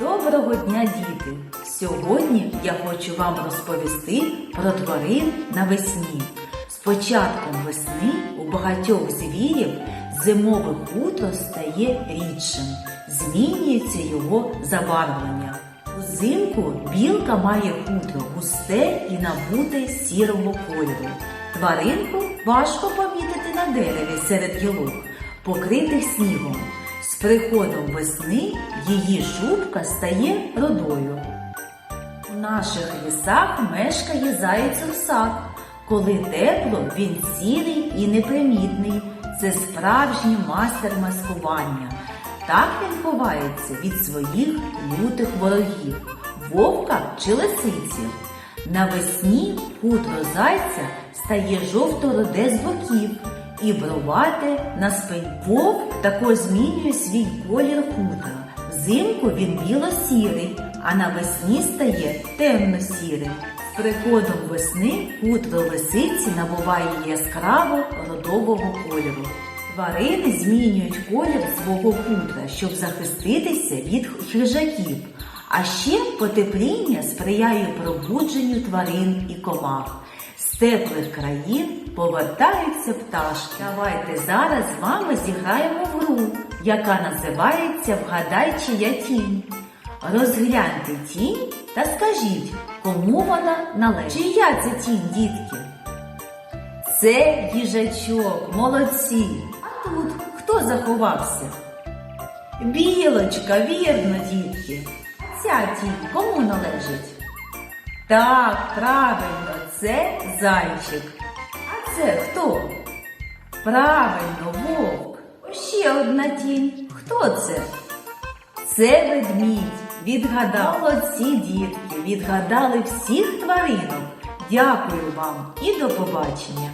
Доброго дня, діти! Сьогодні я хочу вам розповісти про тварин навесні. З початком весни у багатьох звірів зимове хутро стає рідшим, змінюється його забарвлення. Узимку білка має хутро густе і набуте сірого кольору. Тваринку важко помітити на дереві серед гілок, покритих снігом. З приходом весни її шубка стає родою. У наших лісах мешкає заєць русак. Коли тепло, він сірий і непримітний. Це справжній мастер маскування. Так він ховається від своїх лютих ворогів вовка чи лисиці. Навесні хутро зайця стає жовто-роде з боків і бровате на спині. Вовк також змінює свій колір хутра. Взимку він біло-сірий, а навесні стає темно-сірим. З приходом весни хутро лисиці набуває яскраво родового кольору. Тварини змінюють колір свого хутра, щоб захиститися від хижаків. А ще потепління сприяє пробудженню тварин і комах. Теплих країн повертаються пташки. Давайте зараз з вами зіграємо в гру, яка називається Вгадай, чия тінь. Розгляньте тінь та скажіть, кому вона належить. Чия це тінь, дітки? Це їжачок, молодці. А тут хто заховався? Білочка, вірно, дітки. Ця тінь кому належить? Так, правильно, це зайчик. А це хто? Правильно, вовк. Ще одна тінь. Хто це? Це ведмідь. Відгадав молодці дітки, відгадали всіх тваринок. Дякую вам і до побачення.